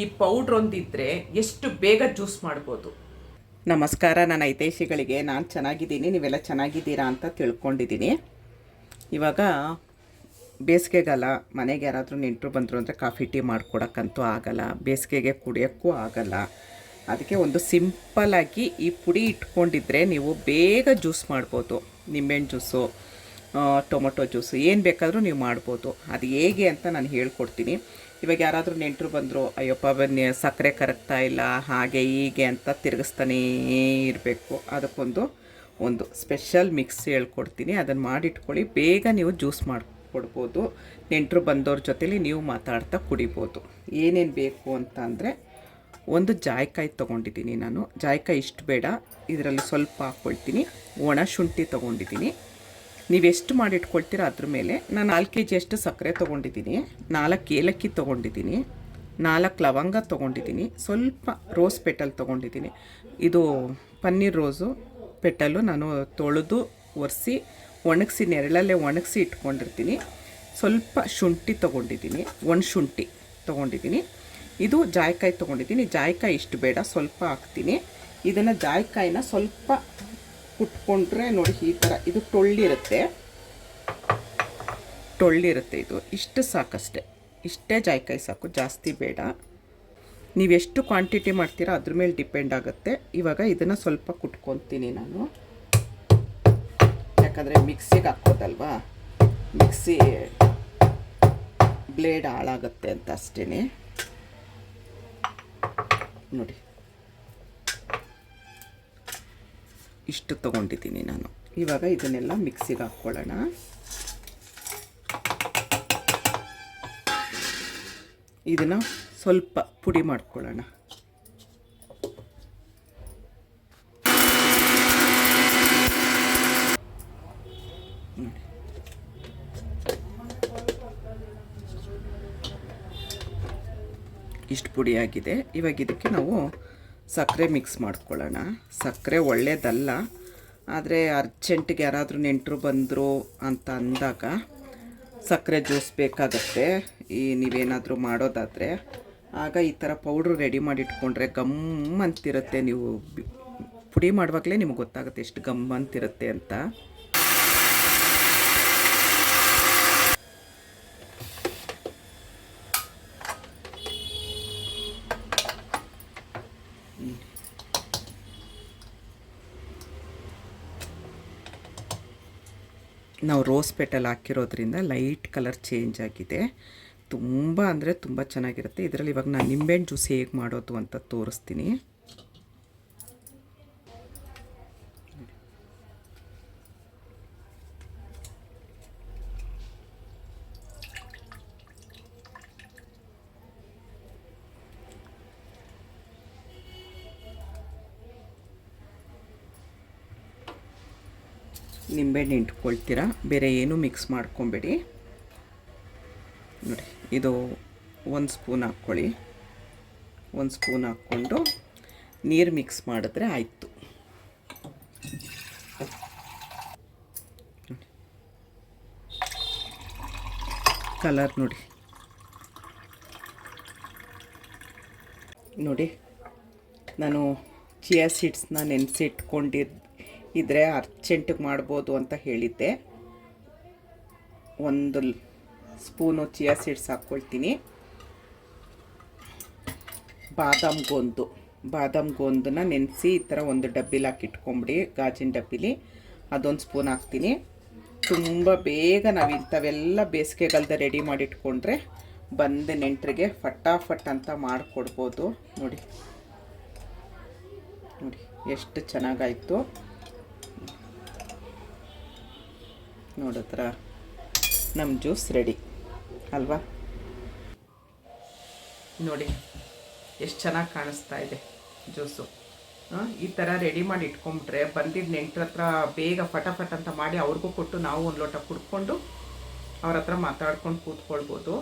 ಈ ಪೌಡ್ರ್ ಒಂದಿದ್ರೆ ಎಷ್ಟು ಬೇಗ ಜ್ಯೂಸ್ ಮಾಡ್ಬೋದು? ನಮಸ್ಕಾರ, ನನ್ನ ಐತೇಶಿಗಳಿಗೆ ನಾನು ಚೆನ್ನಾಗಿದ್ದೀನಿ, ನೀವೆಲ್ಲ ಚೆನ್ನಾಗಿದ್ದೀರಾ ಅಂತ ತಿಳ್ಕೊಂಡಿದ್ದೀನಿ. ಇವಾಗ ಬೇಸಿಗೆಗಾಲ, ಮನೆಗೆ ಯಾರಾದರೂ ನೆಂಟರು ಬಂದರು ಅಂದರೆ ಕಾಫಿ, ಟೀ ಮಾಡ್ಕೊಡೋಕ್ಕಂತೂ ಆಗಲ್ಲ. ಬೇಸಿಗೆಗೆ ಕುಡಿಯೋಕ್ಕೂ ಆಗಲ್ಲ. ಅದಕ್ಕೆ ಒಂದು ಸಿಂಪಲಾಗಿ ಈ ಪುಡಿ ಇಟ್ಕೊಂಡಿದ್ರೆ ನೀವು ಬೇಗ ಜ್ಯೂಸ್ ಮಾಡ್ಬೋದು. ನಿಂಬೆಹಣ್ಣು ಜ್ಯೂಸು ಟೊಮೊಟೊ ಜ್ಯೂಸು ಏನು ಬೇಕಾದರೂ ನೀವು ಮಾಡ್ಬೋದು. ಅದು ಹೇಗೆ ಅಂತ ನಾನು ಹೇಳ್ಕೊಡ್ತೀನಿ. ಇವಾಗ ಯಾರಾದರೂ ನೆಂಟರು ಬಂದರು, ಅಯ್ಯಪ್ಪ, ಬನ್ನಿ, ಸಕ್ಕರೆ ಕರಗ್ತಾ ಇಲ್ಲ, ಹಾಗೆ ಹೀಗೆ ಅಂತ ತಿರುಗಿಸ್ತಾನೇ ಇರಬೇಕು. ಅದಕ್ಕೊಂದು, ಒಂದು ಸ್ಪೆಷಲ್ ಮಿಕ್ಸ್ ಹೇಳ್ಕೊಡ್ತೀನಿ. ಅದನ್ನು ಮಾಡಿಟ್ಕೊಳ್ಳಿ. ಬೇಗ ನೀವು ಜ್ಯೂಸ್ ಮಾಡಿಕೊಡ್ಬೋದು. ನೆಂಟರು ಬಂದವ್ರ ಜೊತೇಲಿ ನೀವು ಮಾತಾಡ್ತಾ ಕುಡಿಬೋದು. ಏನೇನು ಬೇಕು ಅಂತ ಅಂದರೆ, ಒಂದು ಜಾಯ್ಕಾಯಿ ತೊಗೊಂಡಿದ್ದೀನಿ ನಾನು. ಜಾಯ್ಕಾಯಿ ಇಷ್ಟು ಬೇಡ. ಇದರಲ್ಲಿ ಸ್ವಲ್ಪ ಹಾಕ್ಕೊಳ್ತೀನಿ. ಒಣ ಶುಂಠಿ ತೊಗೊಂಡಿದ್ದೀನಿ. ನೀವೆಷ್ಟು ಮಾಡಿಟ್ಕೊಳ್ತೀರ ಅದ್ರ ಮೇಲೆ? ನಾನು ನಾಲ್ಕು ಕೆ ಜಿಯಷ್ಟು ಸಕ್ಕರೆ ತೊಗೊಂಡಿದ್ದೀನಿ. ನಾಲ್ಕು ಏಲಕ್ಕಿ ತೊಗೊಂಡಿದ್ದೀನಿ. ನಾಲ್ಕು ಲವಂಗ ತೊಗೊಂಡಿದ್ದೀನಿ. ಸ್ವಲ್ಪ ರೋಸ್ ಪೆಟಲ್ ತೊಗೊಂಡಿದ್ದೀನಿ. ಇದು ಪನ್ನೀರ್ ರೋಸು ಪೆಟಲು ನಾನು ತೊಳೆದು ಒರೆಸಿ, ಒಣಗಿಸಿ, ನೆರಳಲ್ಲೇ ಒಣಗಿಸಿ ಇಟ್ಕೊಂಡಿರ್ತೀನಿ. ಸ್ವಲ್ಪ ಶುಂಠಿ ತೊಗೊಂಡಿದ್ದೀನಿ. ಒಣ ಶುಂಠಿ ತೊಗೊಂಡಿದ್ದೀನಿ. ಇದು ಜಾಯ್ಕಾಯಿ ತೊಗೊಂಡಿದ್ದೀನಿ. ಜಾಯ್ಕಾಯಿ ಇಷ್ಟು ಬೇಡ, ಸ್ವಲ್ಪ ಹಾಕ್ತೀನಿ. ಇದನ್ನು ಜಾಯ್ಕಾಯಿನ ಸ್ವಲ್ಪ ಕುಟ್ಕೊಂಡ್ರೆ ನೋಡಿ ಈ ಥರ ಇದು ಟೊಳ್ಳಿರುತ್ತೆ. ಟೊಳ್ಳಿರುತ್ತೆ ಇದು. ಇಷ್ಟು ಸಾಕಷ್ಟೆ. ಇಷ್ಟೇ ಜಾಯ್ಕಾಯಿ ಸಾಕು. ಜಾಸ್ತಿ ಬೇಡ. ನೀವೆಷ್ಟು ಕ್ವಾಂಟಿಟಿ ಮಾಡ್ತೀರಾ ಅದ್ರ ಮೇಲೆ ಡಿಪೆಂಡ್ ಆಗುತ್ತೆ. ಇವಾಗ ಇದನ್ನು ಸ್ವಲ್ಪ ಕುಟ್ಕೊತೀನಿ ನಾನು. ಯಾಕಂದರೆ ಮಿಕ್ಸಿಗೆ ಹಾಕೋದಲ್ವಾ ಮಿಕ್ಸಿ ಬ್ಲೇಡ್ ಹಾಳಾಗುತ್ತೆ ಅಂತ ಅಷ್ಟೇ ನೋಡಿ. ಇಷ್ಟು ತೊಗೊಂಡಿದ್ದೀನಿ ನಾನು. ಇವಾಗ ಇದನ್ನೆಲ್ಲ ಮಿಕ್ಸಿಗೆ ಹಾಕ್ಕೊಳ್ಳೋಣ ಇದನ್ನು ಸ್ವಲ್ಪ ಪುಡಿ ಮಾಡ್ಕೊಳ್ಳೋಣ. ಇಷ್ಟು ಪುಡಿ ಆಗಿದೆ. ಇವಾಗ ಇದಕ್ಕೆ ನಾವು ಸಕ್ಕರೆ ಮಿಕ್ಸ್ ಮಾಡ್ಕೊಳ್ಳೋಣ. ಸಕ್ಕರೆ ಒಳ್ಳೇದಲ್ಲ, ಆದರೆ ಅರ್ಜೆಂಟಿಗೆ ಯಾರಾದರೂ ನೆಂಟರು ಬಂದರು ಅಂತ ಅಂದಾಗ ಸಕ್ಕರೆ ಜ್ಯೂಸ್ ಬೇಕಾಗತ್ತೆ. ಈ ನೀವೇನಾದರೂ ಮಾಡೋದಾದರೆ, ಆಗ ಈ ಥರ ಪೌಡ್ರು ರೆಡಿ ಮಾಡಿ ಇಟ್ಕೊಂಡ್ರೆ ಗಮ್ ಅಂತಿರುತ್ತೆ. ನೀವು ಪುಡಿ ಮಾಡುವಾಗಲೇ ನಿಮ್ಗೆ ಗೊತ್ತಾಗುತ್ತೆ ಎಷ್ಟು ಗಮ್ ಅಂತಿರುತ್ತೆ ಅಂತ. ನಾವು ರೋಸ್ ಪೆಟಲ್ ಹಾಕಿರೋದ್ರಿಂದ ಲೈಟ್ ಕಲರ್ ಚೇಂಜ್ ಆಗಿದೆ. ತುಂಬ ಅಂದರೆ ತುಂಬ ಚೆನ್ನಾಗಿರುತ್ತೆ. ಇದರಲ್ಲಿ ಇವಾಗ ನಾನು ನಿಂಬೆಹಣ್ಣು ಜ್ಯೂಸ್ ಹೇಗೆ ಮಾಡೋದು ಅಂತ ತೋರಿಸ್ತೀನಿ. ನಿಂಬೆಹಣ್ಣು ಇಟ್ಕೊಳ್ತೀರಾ ಬೇರೆ ಏನೂ ಮಿಕ್ಸ್ ಮಾಡ್ಕೊಬೇಡಿ. ನೋಡಿ, ಇದು ಒಂದು ಸ್ಪೂನ್ ಹಾಕ್ಕೊಳ್ಳಿ. ಒಂದು ಸ್ಪೂನ್ ಹಾಕ್ಕೊಂಡು ನೀರು ಮಿಕ್ಸ್ ಮಾಡಿದ್ರೆ ಆಯಿತು. ಕಲರ್ ನೋಡಿ. ನೋಡಿ, ನಾನು ಚಿಯಾ ಸೀಡ್ಸ್ನ ನೆನೆಸಿಟ್ಕೊಂಡಿದ್ದು ಇದ್ರೆ ಅರ್ಜೆಂಟಿಗೆ ಮಾಡ್ಬೋದು ಅಂತ ಹೇಳಿದ್ದೆ. ಒಂದು ಸ್ಪೂನು ಚಿಯಾ ಸೀಡ್ಸ್ ಹಾಕ್ಕೊಳ್ತೀನಿ. ಬಾದಾಮ್ ಗೋಂದು ಬಾದಾಮ್ ಗೋಂದನ್ನ ನೆನೆಸಿ ಈ ಥರ ಒಂದು ಡಬ್ಬಿಲಿ ಹಾಕಿ ಇಟ್ಕೊಂಬಿಡಿ, ಗಾಜಿನ ಡಬ್ಬಿಲಿ. ಅದೊಂದು ಸ್ಪೂನ್ ಹಾಕ್ತೀನಿ. ತುಂಬ ಬೇಗ ನಾವು ಇಂಥವೆಲ್ಲ ಬೇಸಿಗೆಗಾಲದ ರೆಡಿ ಮಾಡಿ ಇಟ್ಕೊಂಡ್ರೆ ಬಂದ ನೆಂಟರಿಗೆ ಫಟಾಫಟ್ ಅಂತ ಮಾಡಿಕೊಡ್ಬೋದು. ನೋಡಿ. ನೋಡಿ, ಎಷ್ಟು ಚೆನ್ನಾಗಾಯಿತು. ನೋಡಿದ್ರ ನಮ್ಮ ಜ್ಯೂಸ್ ರೆಡಿ, ಅಲ್ವಾ? ನೋಡಿ, ಎಷ್ಟು ಚೆನ್ನಾಗಿ ಕಾಣಿಸ್ತಾ ಇದೆ ಜ್ಯೂಸು. ಈ ಥರ ರೆಡಿ ಮಾಡಿ ಇಟ್ಕೊಂಬಿಟ್ರೆ ಬಂದಿದ್ದ ನೆಂಟ್ರ ಹತ್ರ ಬೇಗ ಫಟಾಫಟ್ ಅಂತ ಮಾಡಿ ಅವ್ರಿಗೂ ಕೊಟ್ಟು ನಾವು ಒಂದು ಲೋಟ ಕುಡ್ಕೊಂಡು ಅವ್ರ ಹತ್ರ ಮಾತಾಡ್ಕೊಂಡು ಕೂತ್ಕೊಳ್ಬೋದು.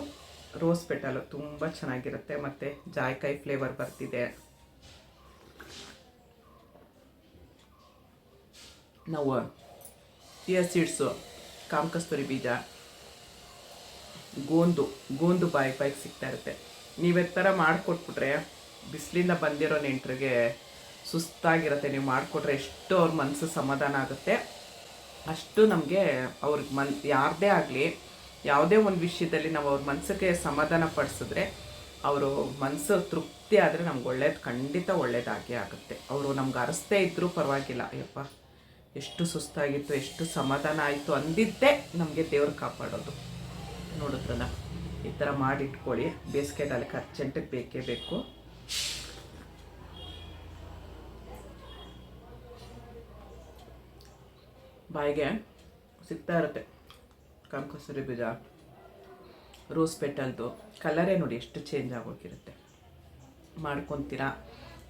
ರೋಸ್ ಪೆಟಲು ತುಂಬ ಚೆನ್ನಾಗಿರುತ್ತೆ ಮತ್ತು ಜಾಯ್ಕಾಯಿ ಫ್ಲೇವರ್ ಬರ್ತಿದೆ. ನಾವು ಸೀಡ್ಸು. ಕಾಮಕಸ್ತೂರಿ ಬೀಜ. ಗೋಂದು ಗೋಂದು ಬಾಯಿ ಬಾಯಿಗೆ ಸಿಗ್ತಾ ಇರುತ್ತೆ. ನೀವೆ ಥರ ಮಾಡಿಕೊಟ್ಬಿಟ್ರೆ, ಬಿಸಿಲಿಂದ ಬಂದಿರೋ ನೆಂಟರಿಗೆ ಸುಸ್ತಾಗಿರುತ್ತೆ. ನೀವು ಮಾಡಿಕೊಟ್ರೆ ಎಷ್ಟು ಅವ್ರ ಮನಸ್ಸು ಸಮಾಧಾನ ಆಗುತ್ತೆ. ಅಷ್ಟು ನಮಗೆ ಅವ್ರಿಗೆ ಮನ್, ಯಾರದೇ ಆಗಲಿ, ಯಾವುದೇ ಒಂದು ವಿಷಯದಲ್ಲಿ ನಾವು ಅವ್ರ ಮನಸ್ಸಿಗೆ ಸಮಾಧಾನ ಪಡಿಸಿದ್ರೆ, ಅವರು ಮನಸ್ಸು ತೃಪ್ತಿ ಆದರೆ ನಮ್ಗೆ ಒಳ್ಳೇದು ಖಂಡಿತ ಒಳ್ಳೇದಾಗೇ ಆಗುತ್ತೆ. ಅವರು ನಮ್ಗೆ ಅರಸ್ತೇ ಇದ್ದರೂ ಪರವಾಗಿಲ್ಲ, ಅಯ್ಯಪ್ಪ. ಎಷ್ಟು ಸುಸ್ತಾಗಿತ್ತು, ಎಷ್ಟು ಸಮಾಧಾನ ಆಯಿತು ಅಂದಿದ್ದೇ ನಮಗೆ ದೇವ್ರು ಕಾಪಾಡೋದು. ನೋಡುತ್ತಲ್ಲ ಈ ಥರ ಮಾಡಿಟ್ಕೊಳ್ಳಿ. ಬೇಸಿಗೆಗಾಲಕ್ಕೆ ಅರ್ಜೆಂಟಿಗೆ ಬೇಕೇ ಬೇಕು. ಬಾಯಿಗೆ ಸಿಗ್ತಾ ಇರುತ್ತೆ. ಕಾಮಕಸೂರಿ ಬೀಜ, ರೋಸ್ ಪೆಟಲ್ದು ಕಲರೇ ನೋಡಿ ಎಷ್ಟು ಚೇಂಜ್ ಆಗೋಗಿರುತ್ತೆ. ಮಾಡ್ಕೊತೀರಾ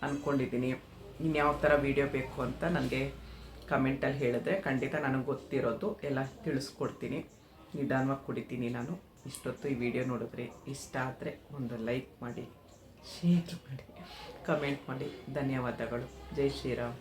ಅಂದ್ಕೊಂಡಿದ್ದೀನಿ ಇನ್ಯಾವ ಥರ ವೀಡಿಯೋ ಬೇಕು ಅಂತ ನನಗೆ ಕಮೆಂಟಲ್ಲಿ ಹೇಳಿದ್ರೆ ಖಂಡಿತ ನನಗೆ ಗೊತ್ತಿರೋದು ಎಲ್ಲ ತಿಳಿಸ್ಕೊಡ್ತೀನಿ. ನಿಧಾನವಾಗಿ ಕುಡಿತೀನಿ ನಾನು. ಇಷ್ಟೊತ್ತು ಈ ವಿಡಿಯೋ ನೋಡಿದ್ರೆ ಇಷ್ಟ ಆದರೆ ಒಂದು ಲೈಕ್ ಮಾಡಿ ಶೇರ್ ಮಾಡಿ ಕಮೆಂಟ್ ಮಾಡಿ. ಧನ್ಯವಾದಗಳು. ಜೈ ಶ್ರೀರಾಮ್.